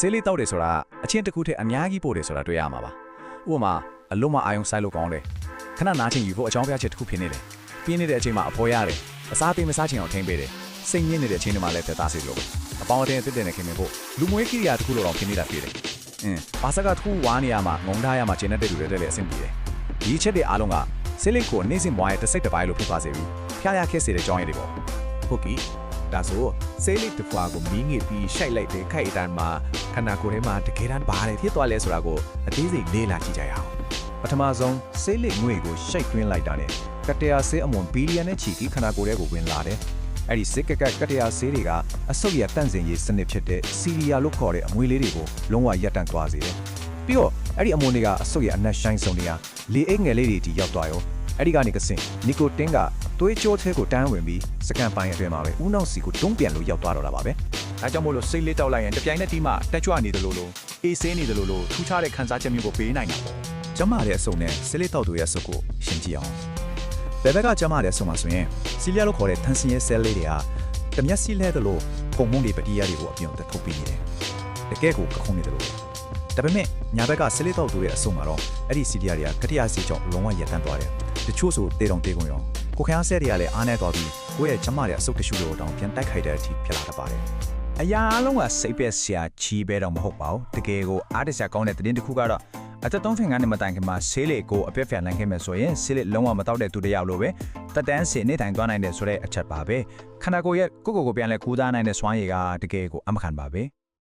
ဆေးလေးတောက်တယ်ဆိုတာအချင်းတစ်ခုတည်းအများကြီးပို့တယ်ဆိုတာတွေ့ရမှာပါဥပမာအလုံးမအာယုံဆိုင်လို့ကောင်းတယ်ခဏနားချင်းယူဖို့အကြောင်းပြချက်တစ်ခုဖြစ်နေတယ်ပြင်းနေတဲ့အချိန်မှာအဖော်ရတယ်အစားသေးမစားချင်အောင်ထိမ့်ပေးတယ်စိတ်ညစ်နေတဲ့အချိန်တွေမှာလည်းသက်သာစေလို့ပဲအပေါင်းအသင်းအသစ်တဲ့နဲ့ခင်မင်ဖို့လူမွေးကိရိယာတစ်ခုလိုတော့ဖြစ်နေတာတွေ့တယ်အင်းဘာစကတစ်ခုဝါနေရမှာငုံထားရမှာကျင်းတဲ့တူတွေတက်လည်းအဆင်ပြေတယ်ဒီအချက်တွေအားလုံးကဆေးလေးကိုနေ့စဉ်ဘွားရဲ့တစ်စိတ်တစ်ပိုင်းလို့ဖြစ်သွားစေပြီးဖျားရခက်စေတဲ့ကြောင်းရည်တွေပေါ့ဟုတ်ကဲ့ဒါဆိုဆေးလိပ်တစ်ဖွာကိုမီးငစ်ပြီးရှိုက်လိုက်တဲ့ခိုက်အတန်းမှာ ခန္ဓာကိုယ်ထဲမှာတကယ်တမ်းဘာတွေဖြစ်သွားလဲဆိုတာကိုအသေးစိတ်လေ့လာကြည့်ကြရအောင်ပထမဆုံးဆေးလိပ်ငွေကိုရှိတ်တွင်းလိုက်တာနဲ့ကတရာဆေးအမွန်ဘီလီယံနဲ့ချီပြီးခန္ဓာကိုယ်ထဲကိုဝင်လာတယ်။အဲ့ဒီစစ်ကက်ကက်ကတရာဆေးတွေကအဆုတ်ရတန့်စင်ရေးစနစ်ဖြစ်တဲ့စီရီယာလို့ခေါ်တဲ့အမွေလေးတွေကိုလုံးဝရပ်တန့်သွားစေတယ်။ပြီးတော့အဲ့ဒီအမွန်တွေကအဆုတ်ရအနက်ရှိုင်းဆုံးတွေကလေအိတ်ငယ်လေးတွေတီရောက်သွားရောအဲ့ဒီကနေကစင်နီကိုတင်းကသွေးကြောထဲကိုတန်းဝင်ပြီးစကန်ပိုင်းအတွင်းမှာပဲဦးနှောက်စီကိုတွန်းပြန်လို့ရောက်သွားတော့တာပါပဲ ဒါကြောင့်မို့လို့စိတ်လေးတောက်လိုက်ရင်တပြိုင်နက်တည်းမှတက်ကြွနေတယ်လို့လို့အေးဆေးနေတယ်လို့လို့ထူးခြားတဲ့ခံစားချက်မျိုးကိုပေးနိုင်တာပေါ့ကျမတဲ့အစုံနဲ့ဆေးလေးတောက်သူရဲ့အစုပ်ကိုရှင်းကြည့်အောင်ဘယ်ဘက်ကကျမတဲ့အစုံမှာဆိုရင်စီလီယာလို့ခေါ်တဲ့ထန်စင်ရဲ့ဆဲလေးတွေကတမျက်စီလဲတယ်လို့ပုံမုံတွေပတိရတွေကိုအပြုံတက်ထုတ်ပေးနေတယ်တကယ်ကိုကခုံးနေတယ်လို့ဒါပေမဲ့ညာဘက်ကဆေးလေးတောက်သူရဲ့အစုံမှာတော့အဲ့ဒီစီလီယာတွေကကတိယစီကြောင့်လုံးဝရပ်တန့်သွားတယ်တချို့ဆိုတေတုံတေကုန်ရောကိုခန်းဆဲတွေကလည်းအားနေသွားပြီးကိုယ့်ရဲ့ကျမရဲ့အစုပ်တ िश ူတို့တောင်ပြန်တိုက်ခိုက်တဲ့အထိဖြစ်လာတတ်ပါတယ် အရာအလုံးကစိတ်ပဲဆရာချီးပဲတော့မဟုတ်ပါဘူးတကယ်ကိုအားတစရာကောင်းတဲ့သတင်းတစ်ခုကတော့အသက်သုံးဖင်ကနေမတိုင်ခင်မှာဆေးလေကိုအပြက်ဖျန်နိုင်ခဲ့မယ်ဆိုရင်ဆေးလေလုံးဝမတောက်တဲ့သူတစ်ယောက်လိုပဲတက်တန်းစင်နေတိုင်သွားနိုင်တယ်ဆိုတဲ့အချက်ပါပဲခန္ဓာကိုယ်ရဲ့ကိုယ့်ကိုယ်ကိုပြန်လဲကူးသားနိုင်တဲ့စွမ်းရည်ကတကယ်ကိုအမခံပါပဲ